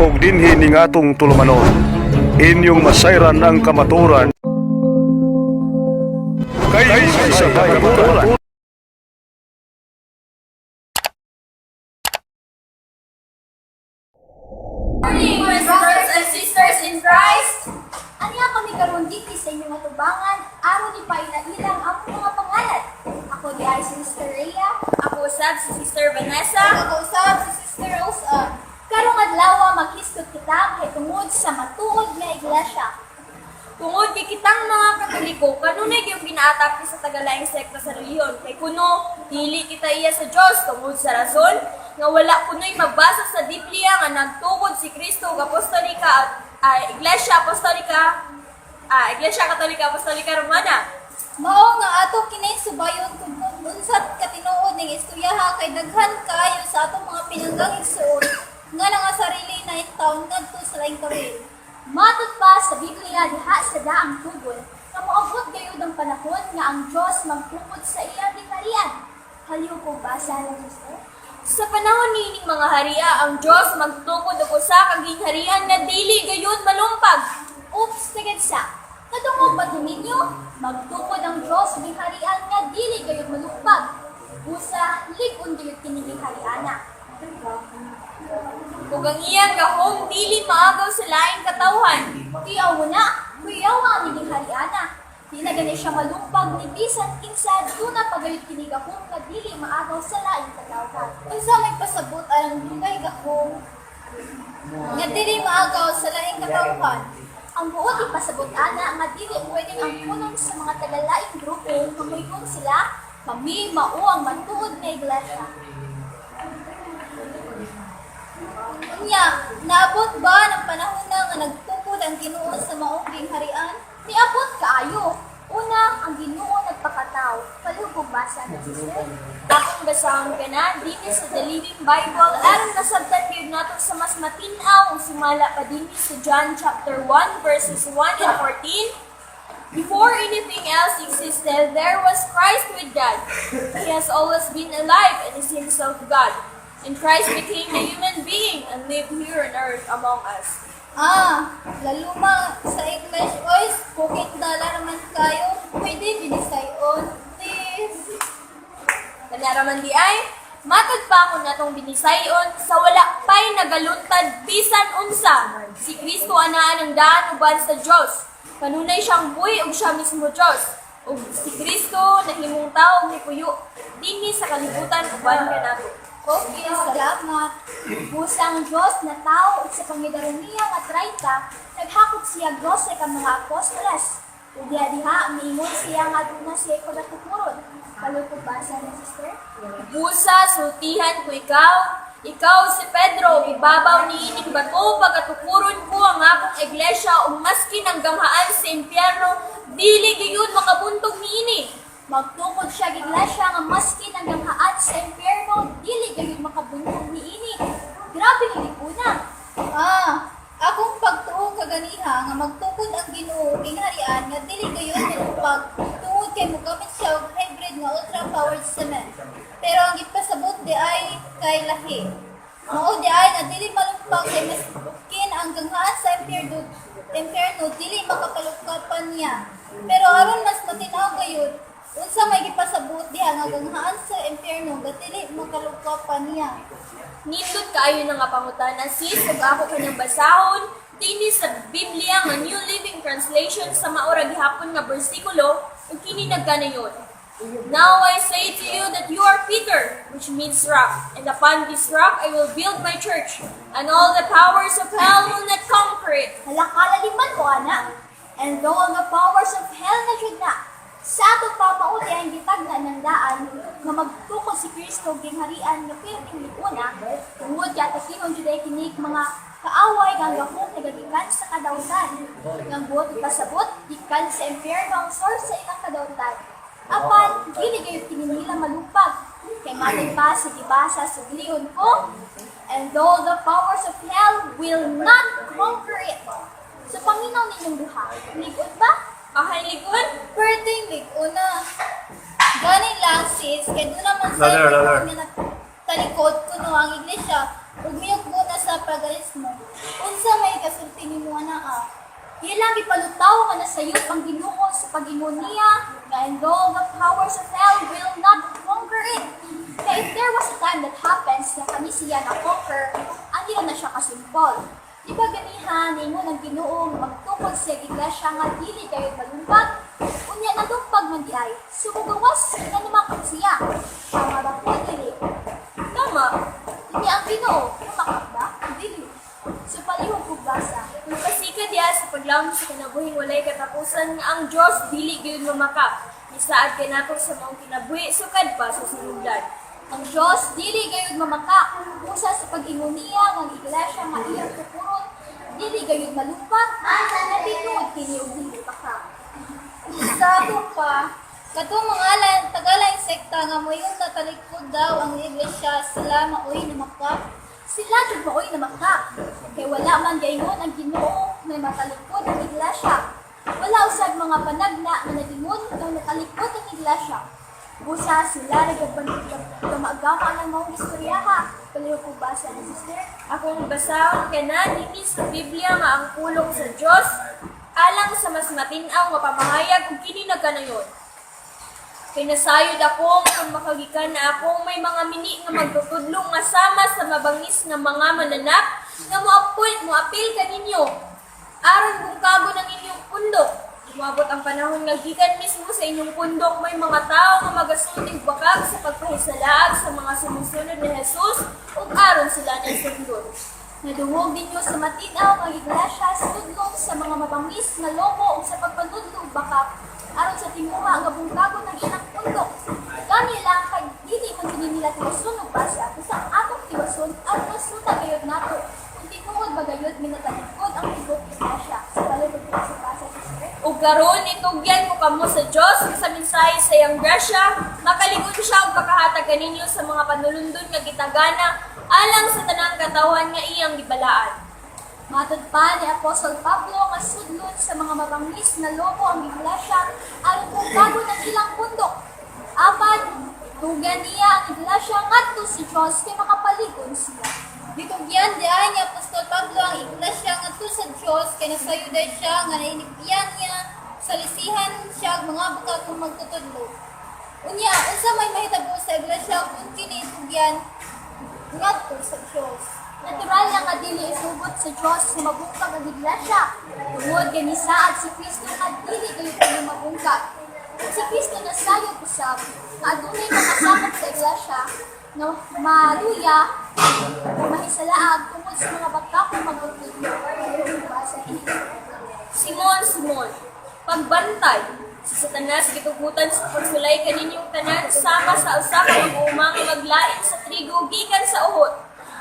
ug dinhi ning atong tulumanon. Inyong masayran ang kamaturan. Kay sa kamaturan. Morning, my brothers and sisters in Christ! Anya kami karon dito sa inyong atubangan, aron ni paila-ilang ang mga pangalan. Ako di ay si Sister Rhea, Ako usab si Sister Vanessa. nag-usab si Sister Rosa. Karong adlaw maghisgot kay tungod sa matuod nga iglesia. Tungod kay kitang mga Katoliko, kanunay yung ginaatake sa tagalaing sekta sa reliyon. Kay kuno, dili kita iya sa Dios tungod sa rason nga wala kuno'y magbasa sa Biblia nga nagtugod si Kristo ug apostolika ah, Iglesia Apostolika ah, Iglesia Katolika Apostolika Romana. Mao nga ato kinay subayon kung unsat katinuod ning istoryaha kay daghan kaayo sa atong mga pinanggang igsuon nga nga sarili na taon ngadto sa laing kawil. Matod pa sa Biblia diha sa daang tugol nga moabot gayud ang panahon nga ang Dios magtukod sa iyang gingharian. Haliw ko na sister? Sa panahon nining mga haria, ang Dios magtukod og usa ka gingharian nga dili gayon malumpag. Oops, tigad sa. Katungog ba ninyo? Magtukod ang Diyos sa harian nga dili kayo malupag. Usa, ligon kayo kinigihariana. Ug ang iyang gahom dili maagaw sa laing katawhan. Tiyaw mo na, kuyaw ang hariana. Di na gani siya malumpag ni bisan kinsa duna pagayot kinigahong nga dili maagaw sa laing katawhan. Unsa may pasabot ang dugay gahong nga dili maagaw sa laing katawhan. Ang buot ipasabot ana nga dili pwedeng ang punong sa mga tagalaing grupo moingon sila kami mao ang matuod nga iglesia. Unya, naabot ba ng panahon na nga nagtukod ang Ginoo sa maong harian? Niabot kaayo. Una, ang Ginoo nagpakataw. Palugog basa na sister. Akong basahon ka na, dito sa The Living Bible, aron nasabtan yun nato sa mas matinaw ang sumala pa din sa John chapter 1 verses 1 and 14. Before anything else existed, there was Christ with God. He has always been alive and is himself God. And Christ became a human being and lived here on earth among us. Ah, laluma sa English voice, kukit dala naman kayo. Pwede binisayon, please. Kanaraman di ay, matod pa ako natong binisayon sa wala pa'y nagaluntad bisan unsa. Si Kristo anaan ang daan uban sa Dios. Kanunay siyang buhi ug siya mismo Dios. Ug si Kristo nahimong tao ni puyo dinhi sa kalibutan uban ka nato. Okay, salamat. Busang Diyos na tao at sa pangidarumiya nga trayta, naghakot siya Diyos sa mga apostoles. Udiya diha, miingon siya nga doon na siya ikagatukuron. Kalupog basa na sister? Busa sultihan ko ikaw, ikaw si Pedro, ibabaw ni ining bato, pagatukuron ko ang akong iglesia, ug maski ng gamhaan sa impyerno, dili gayon makabuntog ni ini. Magtukod siya iglesia nga maski ng gamhaan sa impyerno, dili gayon makabuntog ni ini. Grabe ni una. Ah, akong pagtuo kaganiha nga magtukod ang Ginoo inharian nga dili gayon nilupag tungod kay mogamit siya og hybrid nga ultra powered cement. Pero ang gipasabot di ay kay lahi. Mao di ay nga dili malumpag kay maskin ang ganghaan sa impyerno impyerno dili makapalukapan niya. Pero aron mas matinaw gayud, unsa may gipasabot diha nga ganghaan sa impyerno nga dili makalukapan niya. Nindot kaayo na nga pangutana sis, ug ako kanyang basahon, dinhi sa Biblia nga New Living Translation sa maura gihapon nga bersikulo, ug kini nagkanayon. Now I say to you that you are Peter, which means rock, and upon this rock I will build my church, and all the powers of hell will not conquer it. Halakala liman ko ana. And though the powers of hell na jud na, sa ato pa mauli ang gitagna ng daan nga magtukod si Kristo gingharian nga pirting una, tungod kay atakihon jud kinig mga kaaway nga gahong nagagikan sa kadawtan. Nga buot pasabot gikan sa impyerno ang source sa ilang kadawtan. Apan, dili kayo kininila malupag. Kay matay pa sa gibasa sa gliyon ko, and though the powers of hell will not conquer it. Sa Panginoon ninyong duha, ligon ba? Ahay ligon, Pwedeng ligon na. Ganin lang sis, kaya doon naman sa Ladder, ladder. nga talikod ko no ang iglesia, ug miyok mo na sa pagalis mo. kini mo ana ah. Ilang ipalutaw nga nasayop ang Ginoo sa pag-ingon niya nga and though the powers of hell will not conquer it. Kaya if there was a time that happens na kami siya na conquer, ang di na siya kasimpol. Di ba ganihan, ingon ang Ginoo magtupag sa iglesia nga dili kayo malumpag, unya na lumpag man di ay, sumugawas nga naman siya. Tama ba dili? Tama. Hindi ang Ginoo, namakap ba? Dili. So palihog ko basa. Kung kasika diya sa paglamon sa kinabuhing walay katapusan nga ang Dios dili gyud mamakap. Isaad kay nato sa mga kinabuhi sukad pa sa sinugdan. Ang Diyos dili gayud mamakak. Usa sa pag-ingon niya nga ang iglesia nga iyang tukuron, dili gayud malupag, na tinuod kini og dili pakak. Sa akong pa, katong mga lan, tagalay sekta nga moyong natalikod daw ang iglesia sila maoy na makak. Sila jud maoy na makak. Kay wala man gayon ang Ginoo na matalikod ang iglesia. Wala usab mga panagna nga nagingon nga natalikod ang iglesia. Busa sila nagpamagama ng mga istorya ha. Paliw ko basa na sister. Akong basahon ka na dinhi sa Biblia nga ang pulong sa Dios alang sa mas matinaw nga pamahayag ug kini nagkanayon. Kay nasayod ako kung makagikan na ako may mga mini nga magtutudlong nga sama sa mabangis nga mga mananap nga moapil moapil kaninyo. Aron kung kago ng inyong pundok. Umabot ang panahon nga gikan mismo sa inyong pundok may mga tao nga magasunig bakag sa pagpahisalaag sa mga sumusunod ni Jesus ug aron sila ng sundon. Naduwog ninyo sa matinaw nga iglesia sa tudlong sa mga mabangis nga lobo ug sa pagpanudlo bakak aron sa timuha nga bungkago ng ilang pundok. Gani lang kay dili man kini nila tiwason ug basa basta ang atong tiwason ang masuta gayud nato kung tinuod bagayod minatalikod ang tibok iglesia. Sa palibot ko sa basa sister. Ug karon itugyan ko kamo sa Dios sa mensahe sa iyang grasya, makalingon siya og pakahatag kaninyo sa mga panulundon nga gitagana alang sa tanang katawan nga iyang gibalaan. Matod pa ni Apostol Pablo nga sudlon sa mga mabangis na lobo ang iglesia aron kung bago ng ilang pundok. Apat, tugan niya ang iglesia ngadto si Diyos kay makapaligon siya. Ditugyan di ay ni Apostol Pablo ang iglesia Diyos kay nasayuday siya nga nainigyan niya sa lisihan siya mga bukag kung magtutudlo. Unya, unsa may mahitabo sa iglesia kung kini itugyan ngadto sa Diyos. Natural lang nga dili isubot sa Diyos sa mabungkag ang iglesia. Tungod gani saad si Kristo nga dili kayo kini mabungkag. Si Kristo na sayod usab nga adunay makasakop sa iglesia na maluya o mahisalaag tungod sa mga bata kung magtutulog. Simon, Simon, pagbantay, si Satanas gitugutan sa pagsulay kaninyong tanan sama sa usa ka mag-uuma nga maglain sa trigo gikan sa uhot.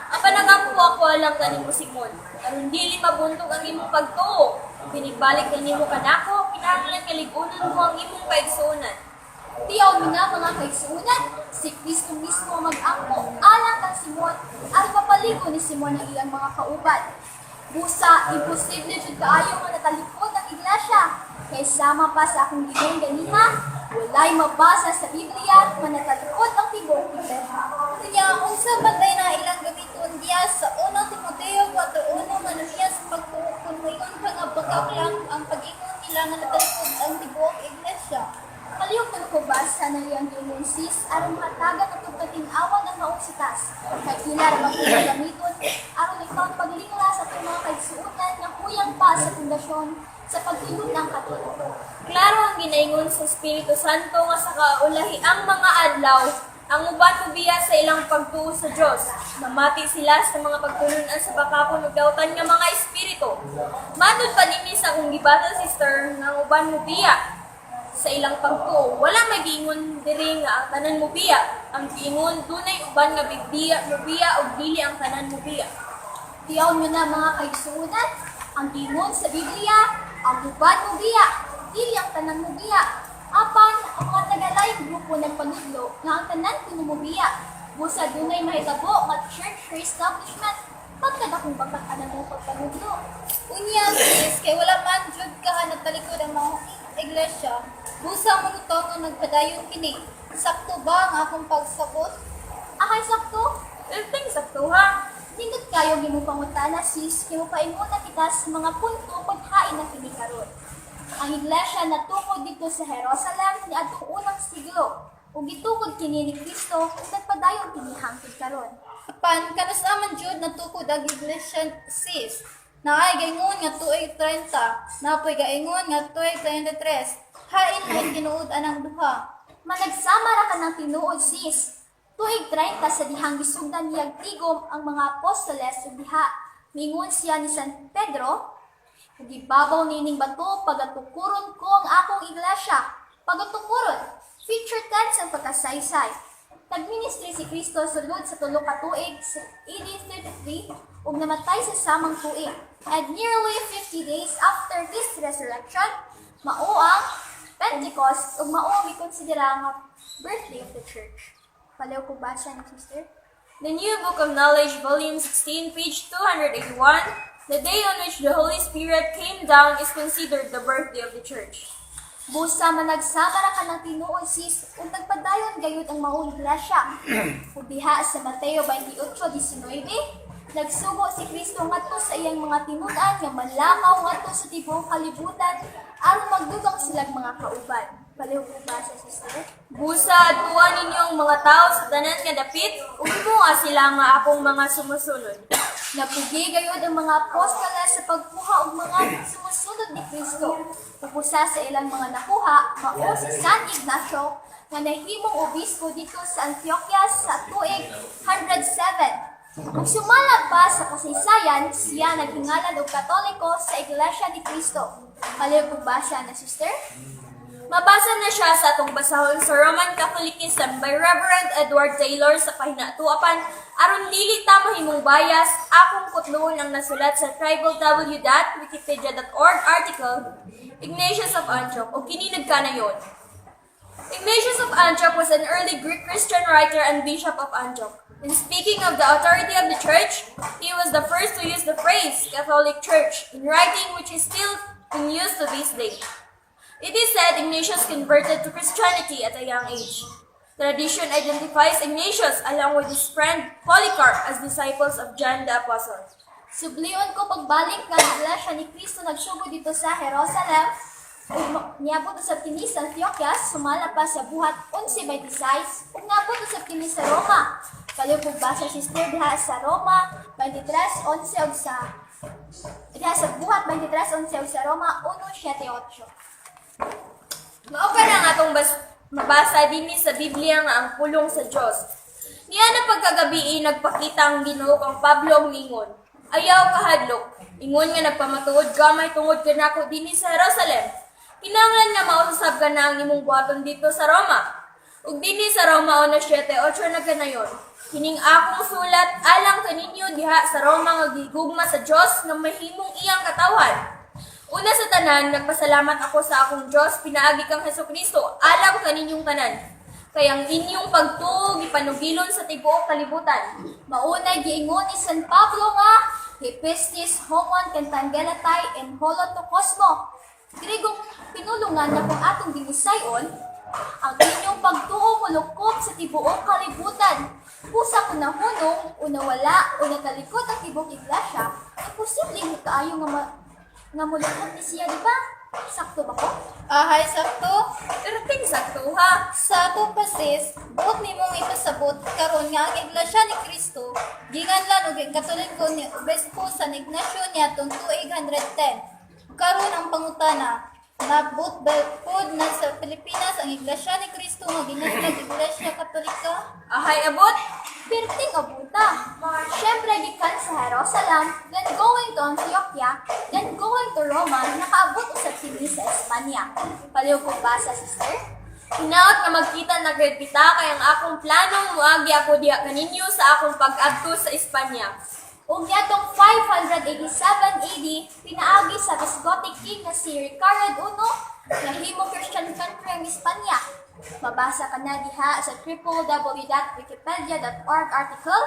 Ang panagapuwa ko lang kanimo Simon, aron dili mabuntog ang imong pagtuo. Binibalik kanimo kanako, kinahanglan kaligunan mo ang imong kaigsuonan. Tiyaw na mga kaisunan, si Kristo mismo ang mag-angko alang kang Simon aron mapaligo ni Simon ang iyang mga kauban. Busa, imposible jud kaayo nga natalikod ang iglesia. Kay sama pa sa akong gigong ganiha, walay mabasa sa Biblia nga natalikod ang tibok iglesia. Kanya, unsa banday na ilang gamiton diya sa unang Timoteo 4.1 mananiya sa pagtuo kung mayon ka nga bakak lang ang pag-ingon nila nga natalikod ang tibok iglesia. Kaliyog ng kubasa ng iyang gingon sis, aron hatagan at pagkatinawan ang maong sitas. Kay kila ra gamiton, aron ikaw ang paglingla sa mga kaigsuunan nga huyang pa sa pundasyon sa pagtulog ng katulo. Klaro ang ginaingon sa Espiritu Santo nga sa kaulahi ang mga adlaw, ang uban biya sa ilang pagtuo sa Dios. Namati sila sa mga pagtulunan sa bakakon ug dautan nga mga espiritu. Manod pa nini sa akong gibata sister nga uban mo sa ilang pagtuo. Wala may giingon diri nga ang tanan mo biya. Ang giingon dunay uban nga bigbiya mo biya ug dili ang tanan mo biya. Tiyaw nyo na mga kaigsuunan, ang gingon sa Biblia, ang uban mo biya, dili ang tanan mo biya. Apan, ang mga tagalayong grupo ng panudlo nga ang tanan kuno mo biya. Busa dunay mahitabo nga church reestablishment, pagkada kung bakakanan mo pagpanudlo. Unya, sis, kay wala man jud ka nagtalikod ang mga iglesia. Busa mo nito nga nagpadayon kini. Sakto ba ang akong pagsabot? Akay sakto? Everything sakto ha. Tindot kayo gimo pangutana sis, kimo painguna kita sa mga punto kung hain na kini karon. Ang iglesia natukod dito sa Jerusalem ni atong unang siglo ug gitukod kini ni Kristo ug nagpadayon kini hangtod karon. Apan kanus aman jud natukod ang iglesia sis. Naay gaingon nga tuig 30, napoy gaingon nga tuig 33. Hain hain tinuod anang duha. Managsama ra ka ng tinuod sis. Tuig 30 sa dihang gisugdan niyag tigom ang mga apostoles ug diha mingon siya ni San Pedro ug ibabaw nining bato pagatukuron ko ang akong iglesia. Pagatukuron, future tense ang pagkasaysay. Nagministry si Kristo sulod sa tulo ka tuig sa AD 33 ug namatay sa samang tuig. And nearly 50 days after his resurrection, mao ang Pentecost ug mao ang gikonsidera nga birthday of the church. Palaw ko ba siya ni sister? The New Book of Knowledge, Volume 16, page 281, the day on which the Holy Spirit came down is considered the birthday of the Church. Busa man nagsama ra ka ng tinuod sis ug nagpadayon gayud ang maong iglesia. ug diha sa Mateo 28:19, nagsugo si Kristo ngadto sa iyang mga tinud-an nga manlakaw ngadto sa tibuok kalibutan aron magdugang silang mga kauban. Palaw ko ba siya sister? Busa atuan ninyong mga tao sa tanan nga dapit, ug nga sila nga akong mga sumusunod. Napugi gayud ang mga apostoles sa pagkuha og mga sumusunod ni Kristo. Ug usa sa ilang mga nakuha mao si San Ignacio nga nahimong obispo dito sa Antioquia sa tuig 107. Ug sumala pa sa kasaysayan, siya naghingalan og katoliko sa Iglesia ni Cristo. Paliw ko ba siya na sister? Mabasa na siya sa atong basahon sa Roman Catholicism by Reverend Edward Taylor sa kahinatuapan aron dili ta mahimong bias akong kutloon ang nasulat sa tribalw.wikipedia.org article Ignatius of Antioch o kini nagkanayon. Ignatius of Antioch was an early Greek Christian writer and bishop of Antioch. In speaking of the authority of the church, he was the first to use the phrase Catholic Church in writing which is still in use to this day. It is said Ignatius converted to Christianity at a young age. Tradition identifies Ignatius along with his friend Polycarp as disciples of John the Apostle. Sublion ko pagbalik ng iglesia ni Cristo nagsugod dito sa Jerusalem ug niabot sa tinis Antioquia, sumala pa sa buhat 11:26 ug niabot sa tinis sa Roma. Kalipog ba sa sister diha sa Roma 23:11 ug sa diha sa buhat 23:11 ug sa Roma 1:78. Mao ka na nga atong bas mabasa dinhi sa Biblia nga ang pulong sa Dios. Niya na pagkagabi nagpakita ang Ginoo kang Pablo ang ningon. Ayaw kahadlok. Ingon nga nagpamatuod gamay tungod kanako dinhi sa Jerusalem. Kinahanglan nga mausab ka na ang imong buhaton dito sa Roma. Ug dinhi sa Roma 1:7 na kanayon. Kining akong sulat alang kaninyo diha sa Roma nga gigugma sa Dios nga mahimong iyang katawan. Una sa tanan, nagpasalamat ako sa akong Diyos, pinaagi kang Heso Kristo, alam kaninyong tanan. Kaya ang inyong pagtuog, ipanugilon sa tibuok kalibutan. Maunay giingon ni San Pablo nga Hipistis homon kentanggelatay en holoto cosmo. Grigong pinulungan na kung atong dinisayon, ang inyong pagtuo mulukop sa tibuok kalibutan. Pusa ko na hunong, una wala, una talikod ang tibuok iglesia, imposible mo kaayo nga, mulukop ni siya, di ba? Sakto ba ko? Ahay sakto. Pero sakto ha. Sa ato pasis, buot nimong ipasabot karon nga ang iglesia ni Kristo ginganlan og katoliko ni Obispo San Ignacio niadtong tuig 110. Karon ang pangutana, nabot ba pod na sa Pilipinas ang iglesia ni Kristo nga ginganlan iglesia katolika? Ahay abot, Pirting abuta. Gikan sa Jerusalem, then going to Antioquia, then going to Roma, nakaabot sa TV sa Espanya. Paliw ko ba sa sister? hinaot nga magkita na kita kay ang akong planong muagi ako diha kaninyo sa akong pag-adto sa Espanya. Ug niadtong 587 AD, pinaagi sa Visigotic king na si Ricardo I, nahimo Christian country ang Espanya. Mabasa ka na diha sa www.wikipedia.org article,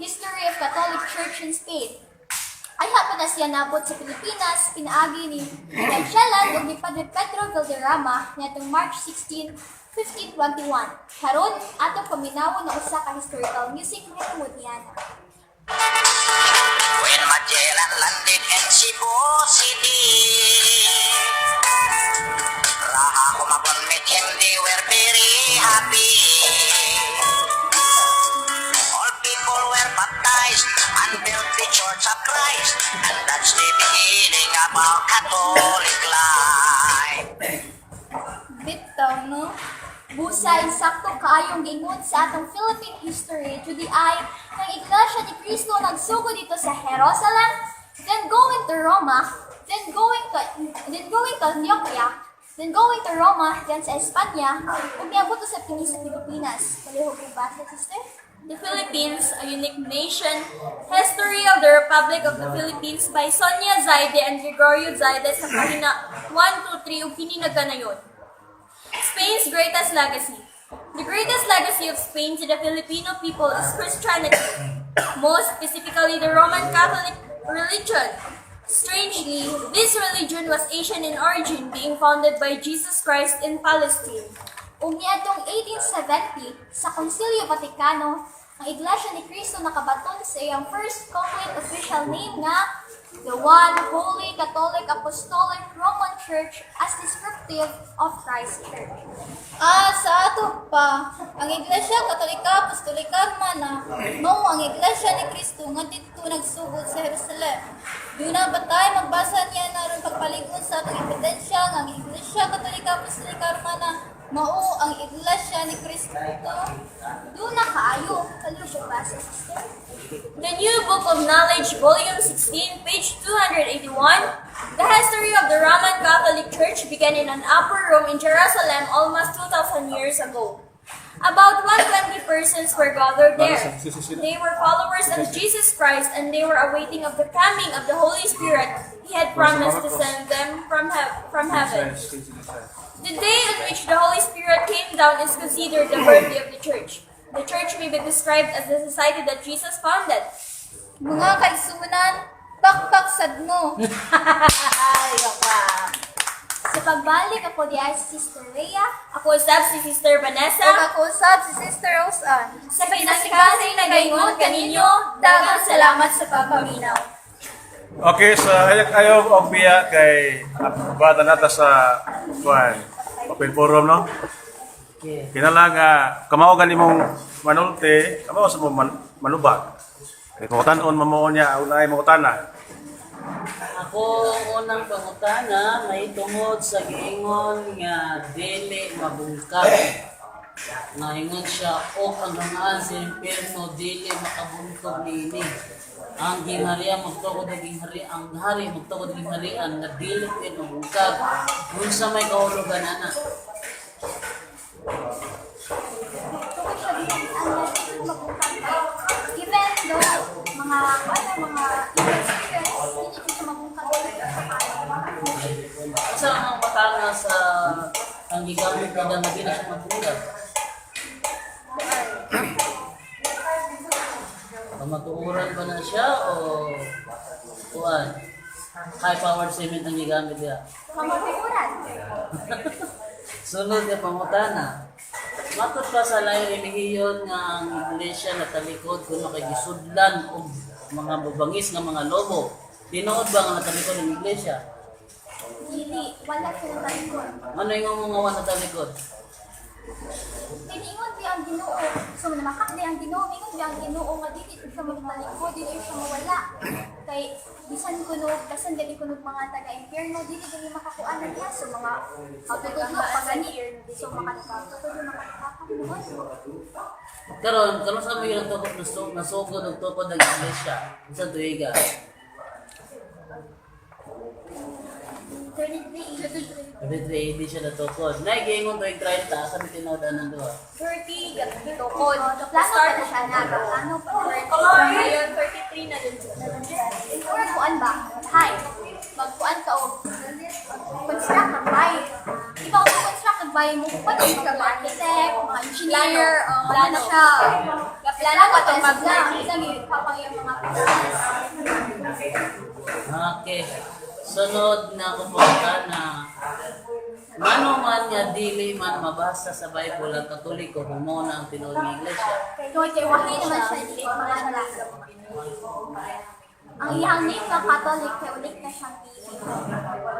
History of Catholic Church in Spain. Ay hapon na siya nabot sa Pilipinas, pinaagi ni Nagsialan ug ni Padre Pedro Valderrama niadtong March 16, 1521. Karon atong paminawo na usa ka historical music Hermodiana. When Magellan landed in Cebu City, Christ, and that's the beginning of our Catholic life. Bitaw, no? Busay, sakto kaayong gingon sa atong Philippine history, Judy ay, ng Iglesia ni Cristo nagsugo dito sa Jerusalem, then going to Roma, then going to, then going to Antioquia, then going to Roma, then sa Espanya, ug niabot to sa Pinis sa Pilipinas. Palihog basa, sister? The Philippines, a unique nation. History of the Republic of the Philippines by Sonia Zaide and Gregorio Zaide sa pahina 1, 2, 3 ug kini. Spain's greatest legacy. The greatest legacy of Spain to the Filipino people is Christianity, most specifically the Roman Catholic religion. Strangely, this religion was Asian in origin, being founded by Jesus Christ in Palestine. Ug niadtong 1870 sa Konsilyo Vaticano, ang Iglesia ni Cristo nakabaton sa iyang first complete official name nga the One Holy Catholic Apostolic Roman Church as descriptive of Christ Church. Ah, sa ato pa, ang Iglesia Katolika Apostolika Romana, mao ang Iglesia ni Kristo nga dito nagsugod sa Jerusalem. Doon na ba tayo magbasa niya na ron pagpaligon sa atong ebidensya nga Iglesia Katolika Apostolika Romana mao ang Iglesia ni Kristo. Doon na kaayo, kaliw siya basa, sister. The New Book of Knowledge, Volume 16, page 281. The history of the Roman Catholic Church began in an upper room in Jerusalem almost 2,000 years ago. About 120 persons were gathered there. They were followers of Jesus Christ and they were awaiting of the coming of the Holy Spirit He had promised to send them from, hev- from heaven. The day on which the Holy Spirit came down is considered the birthday of the church. The church may be described as the society that Jesus founded. Mga kaisunan, pakpak sad mo. Sa pagbalik ako di ay si Sister Rhea, Ako usab si Sister O Vanessa. ako usab si Sister Roseanne. sa pinasikasing nagayon kaninyo, dagang salamat sa pagpaminaw. Okay, so ayak ayo og biya kay bata nata sa kuan open forum no. Kinala nga kamao gani mong manulti, kamao sa mong man, manubag. Kay kung tanon mamuo niya unay mo tana. Ako unang pangutana may tungod sa giingon nga dili mabungkag. Naingon siya o ang hangaan sa impierno dili makabuntog niini. Ang gingharian magtukod ng ginghari ang hari magtukod ng gingharian nga dili pin mabungkag. Unsa may kahulugan ana? Even though mga ano mga sa ang matanga sa ang gigamit nila nga dili siya mabungkag? Pamatuuran ba na siya o kuan? High powered cement ang gigamit niya. Kamaturan. Sunod nga pangutana. Matod pa sa lain relihiyon nga ang iglesia na talikod kuno kay gisudlan og mga bubangis nga mga lobo. Tinuod ba nga natalikod ng iglesia? Dili, wala ng talikod. Ano yung mga sa talikod? Tiningon di ang ginoo. So, namakak di ang ginoo. Mingon di ang ginoo nga dili siya magtalikod, dili siya mawala. Kay, bisan kuno, basan gali kuno mga taga-impierno, dili gali makakuan niya sa mga katutudlo pagani. So, makatutudlo makakakakuan. Karon, karon sa mga tukod na so, nasugod og tukod ng iglesia sa tuiga. 33. Every hindi siya natukod. Naigingon to 30 sa tinawd anan duha. 30, gatukod. Plano pa na siya na. Plano pa na. Kamao ngayon, 33 na din siya. Or kuan ba? Hi. Magkuan ka o construct ng bahay. Di ba kung construct ng bahay mo, pwede mo ka architect, mga engineer, uh, plano siya. Plano pa ito mag-na. Lagi, papang yung mga. Okay. Sunod na kumputa na dili man mabasa sa Bible ang Katoliko kung mao na ang tinuod nga iglesia. Kaya kay wahi naman siya dili pangalan. Ang iyang name nga Catholic kay ulit na siyang dili.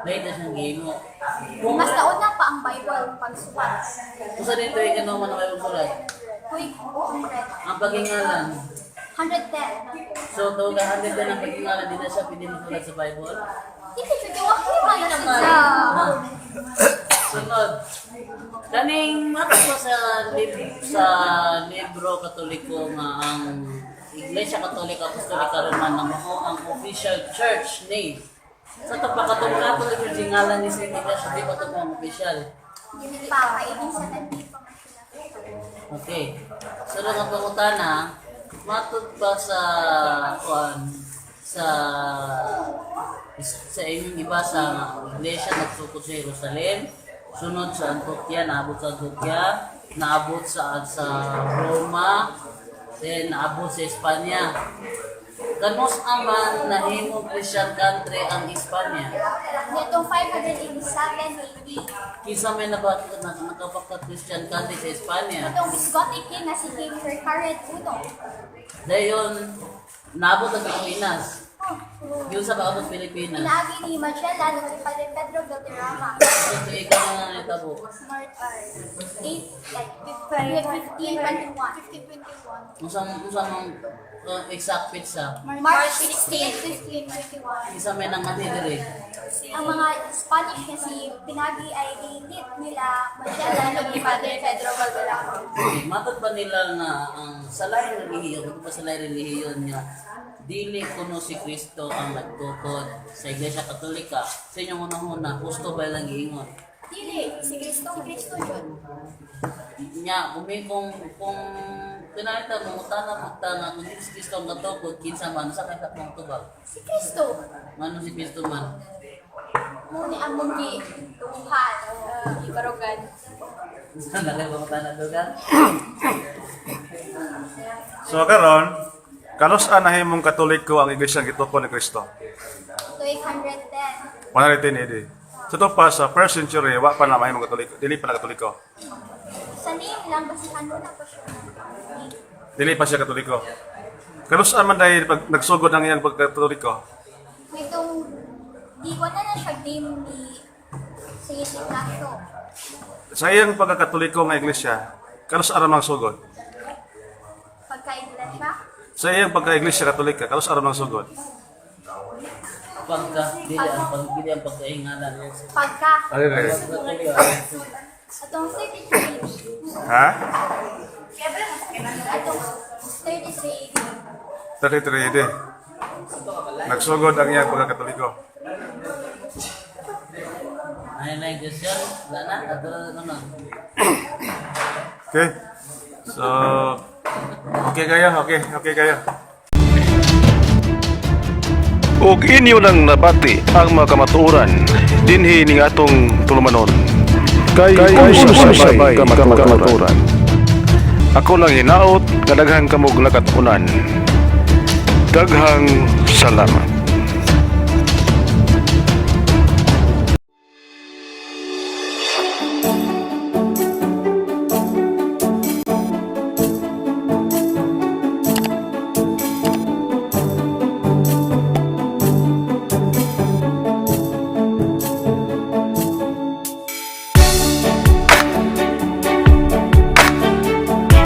Dahil na siyang gimo. Mas nauna pa ang Bible pagsulat. Kung sa dito ay ganawa man ang Bible sulat. Kuy 100. Ang pagingalan. 110. So, tawag ka 100 din ang pagingalan, di na siya pwede masulat sa Bible. Hindi siya wahi man na siya. Sunod. Kaning mato ko sa lib sa libro katoliko nga ang Iglesia Katolika Apostolika Romana mao ang official church name. Sa tapakatong Catholic yung singalan ni Saint Iglesia, di ba ito ang official? Okay. Sunod ang pangutana, matod ba sa kuan sa sa inyong ibasa nga iglesia nagsukod sa Jerusalem, sunod sa Antioquia, naabot sa Antioquia, naabot sa sa Roma, then naabot sa Espanya. Kanus aman nahimong Christian country ang Espanya. Nitong 587 AD, Kisa may nabat na nakapagka Christian country sa Espanya. itong Gothic king na si King Ricared Uno. Dayon, naabot ang Pilipinas. Yung sa paabot Pilipinas. Inaagi ni Magellan at si Padre Pedro Valderrama. Ito ikaw na nga nitabo. Smart uh, 8, like 1521. 1521. Kung saan kung saan ang uh, exact pizza. March 16, 1521. Isa may nang dire. Ang mga Spanish kasi pinagi ay init nila at ni Padre Pedro Valderrama. Matod ba nila nga ang salay relihiyon, kung pa salay relihiyon nga dili kuno si Kristo ang nagtukod sa Iglesia Katolika. Sa inyong unang-una, gusto ba lang giingon? Dili, si Kristo, si Kristo yun. Nya, kung kung kung kinahita mo utana magtanga kung si Kristo ang natukod, kinsa man sa kaya mong tubag. Si Kristo. Ngano si Kristo man? Muni ang munggi, Tuhan, uh, Ibarugan. Saan na kayo mga dugan? So karon, kanos anahimong katoliko ang iglesia gituko ni Kristo? to 810. 110 AD. So ito pa sa first century, wa pa na mahimong katoliko. Dili pa na katoliko. Sa name lang, basihan mo na po siya. Dili pa siya katoliko. Kanos man dahil pag nagsugod ang iyang pagkatoliko? Itong, di ko na na siya name ni Saint Ignacio. Sa iyang pagkakatoliko nga iglesia, kanos aram ang sugod? Pagkaiglan siya. Sa iyang pagka-iglesia katolika, kanos aram ang sugod? Pagka, dili ang pag dili ang pagkaingalan. Pagka, Ano kayo? Atong 33 Ha? atong 33 33 AD. Nagsugod ang iyang pagkakatoliko. Ay na yung Diyos yan. Wala na. Ato na. Okay? So, okay kayo, okay, okay kayo. ug inyo nang nabati ang mga kamatuoran dinhi ning atong tulumanon kay unsay ka kamatuoran ako lang hinaot nga daghang kamog nakatunan daghang salamat